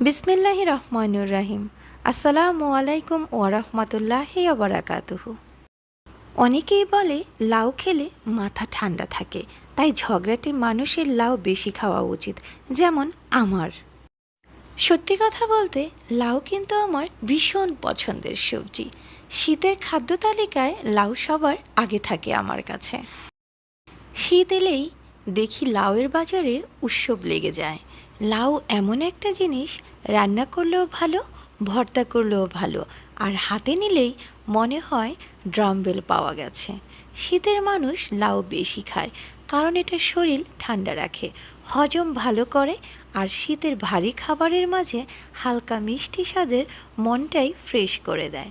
বিসমিল্লাহি রহমানুর রাহিম। আসসালামু আলাইকুম ওয়ারহমতুল্লাহি বারাকাতুহু। অনেকেই বলে, লাউ খেলে মাথা ঠান্ডা থাকে, তাই ঝগড়াটে মানুষের লাউ বেশি খাওয়া উচিত, যেমন আমার। সত্যি কথা বলতে, লাউ কিন্তু আমার ভীষণ পছন্দের সবজি। শীতের খাদ্য তালিকায় লাউ সবার আগে থাকে আমার কাছে। শীত এলেই দেখি লাউয়ের বাজারে উৎসব লেগে যায়। লাউ এমন একটা জিনিস, রান্না করলেও ভালো, ভর্তা করলেও ভালো, আর হাতে নিলেই মনে হয় ড্রামবেল পাওয়া গেছে। শীতের মানুষ লাউ বেশি খায়, কারণ এটা শরীর ঠান্ডা রাখে, হজম ভালো করে, আর শীতের ভারী খাবারের মাঝে হালকা মিষ্টি স্বাদের মনটাই ফ্রেশ করে দেয়।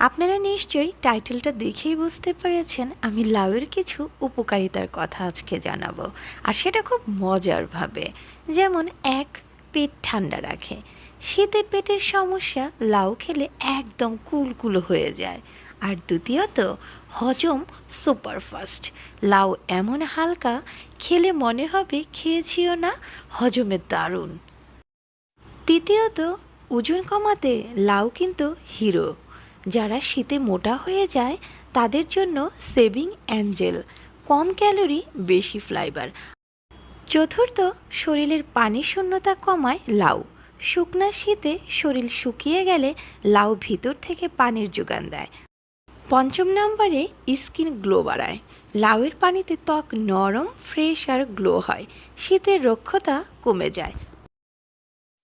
আপনারা নিশ্চয়ই টাইটেলটা দেখেই বুঝতে পেরেছেন, আমি লাউয়ের কিছু উপকারিতার কথা আজকে জানাব। আর সেটা খুব মজারভাবে যেমন, এক, পেট ঠান্ডা রাখে। শীতে পেটের সমস্যা, লাউ খেলে একদম কুলকুলো হয়ে যায়। আর দ্বিতীয়ত, হজম সুপারফাস্ট। লাউ এমন হালকা, খেলে মনে হবে খেয়েছিও না হজমের দারুণ। তৃতীয়ত, ওজন কমাতে লাউ কিন্তু হিরো। যারা শীতে মোটা হয়ে যায়, তাদের জন্য সেভিং অ্যাঞ্জেল, কম ক্যালোরি, বেশি ফ্লাইবার চতুর্থ, শরীরের পানি শূন্যতা কমায় লাউ। শুকনা শীতে শরীর শুকিয়ে গেলে লাউ ভিতর থেকে পানির যোগান দেয়। পঞ্চম নম্বরে, স্কিন গ্লো বাড়ায়। লাউয়ের পানিতে ত্বক নরম, ফ্রেশ আর গ্লো হয়। শীতের রক্ষতা কমে যায়।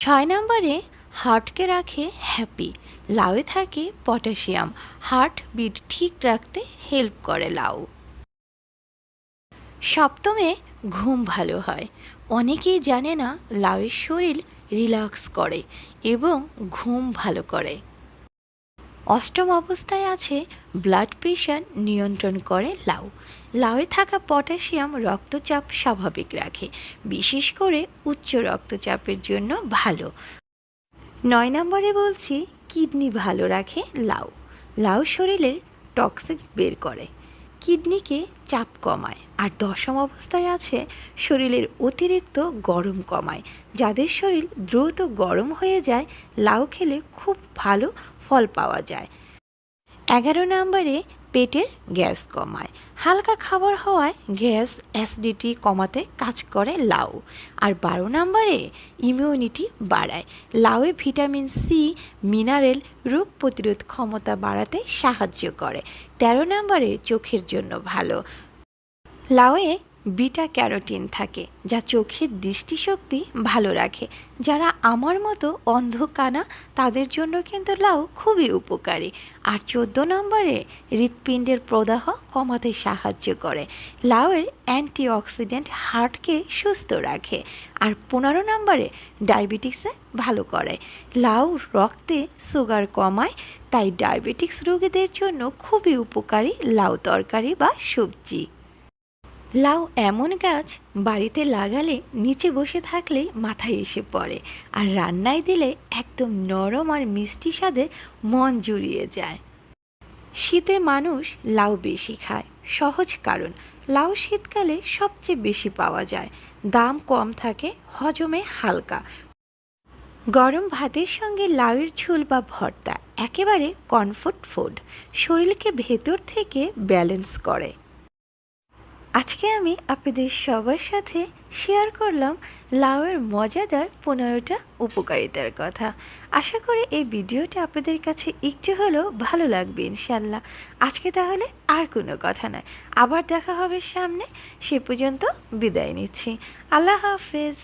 ছয় নম্বরে, হার্টকে রাখে হ্যাপি। লাউয়ে থাকে পটাশিয়াম। হার্ট বিট ঠিক রাখতে হেল্প করে লাউ। সপ্তমে ঘুম ভালো হয়। অনেকেই জানে না, লাউয়ের শরীর রিল্যাক্স করে এবং ঘুম ভালো করে। অষ্টম অবস্থায় আছে ব্লাড প্রেশার নিয়ন্ত্রণ করে লাউ। লাউয়ে থাকা পটাশিয়াম রক্তচাপ স্বাভাবিক রাখে, বিশেষ করে উচ্চ রক্তচাপের জন্য ভালো। নয় নম্বরে বলছি কিডনি ভালো রাখে লাউ। লাউ শরীরের টক্সিক বের করে। কিডনিকে চাপ কমায় আর দশম অবস্থায় আছে শরীরের অতিরিক্ত গরম কমায়। যাদের শরীর দ্রুত গরম হয়ে যায়, লাউ খেলে খুব ভালো ফল পাওয়া যায়। এগারো নম্বরে পেটের গ্যাস কমায়। হালকা খাবার হওয়ায় গ্যাস অ্যাসিডিটি কমাতে কাজ করে লাউ। আর বারো নম্বরে ইমিউনিটি বাড়ায়। লাউয়ে ভিটামিন সি মিনারেল রোগ প্রতিরোধ ক্ষমতা বাড়াতে সাহায্য করে। তেরো নম্বরে চোখের জন্য ভালো। লাউয়ে বিটা ক্যারোটিন থাকে, যা চোখের দৃষ্টিশক্তি ভালো রাখে। যারা আমার মতো অন্ধকানা তাদের জন্য কিন্তু লাউ খুবই উপকারী। আর চোদ্দ নম্বরে হৃৎপিণ্ডের প্রদাহ কমাতে সাহায্য করে। লাউয়ের অ্যান্টিঅক্সিডেন্ট হার্টকে সুস্থ রাখে। আর পনেরো নম্বরে ডায়াবেটিক্সে ভালো করে। লাউ রক্তে সুগার কমায়, তাই ডায়াবেটিক্স রোগীদের জন্য খুবই উপকারী লাউ তরকারি বা সবজি। লাউ এমন গাছ বাড়িতে লাগালে নিচে বসে থাকলে মাথায় এসে পড়ে আর রান্নায় দিলে একদম নরম আর মিষ্টি স্বাদে মন জুড়িয়ে যায়। শীতে মানুষ লাউ বেশি খায়, সহজ কারণ লাউ শীতকালে সবচেয়ে বেশি পাওয়া যায়, দাম কম থাকে, হজমে হালকা। গরম ভাতের সঙ্গে লাউয়ের ঝোল বা ভর্তা একেবারে কমফোর্ট ফুড, শরীরকে ভেতর থেকে ব্যালেন্স করে। আজকে আমি আপনাদের সবার সাথে শেয়ার করলাম লাউয়ের মজাদার পনেরোটা উপকারিতার কথা। আশা করি এই ভিডিওটা আপনাদের কাছে একটু হলেও ভালো লাগবে ইনশাল্লাহ আজকে তাহলে আর কোনো কথা নয়। আবার দেখা হবে সামনে। সে পর্যন্ত বিদায় নিচ্ছি। আল্লাহ হাফেজ।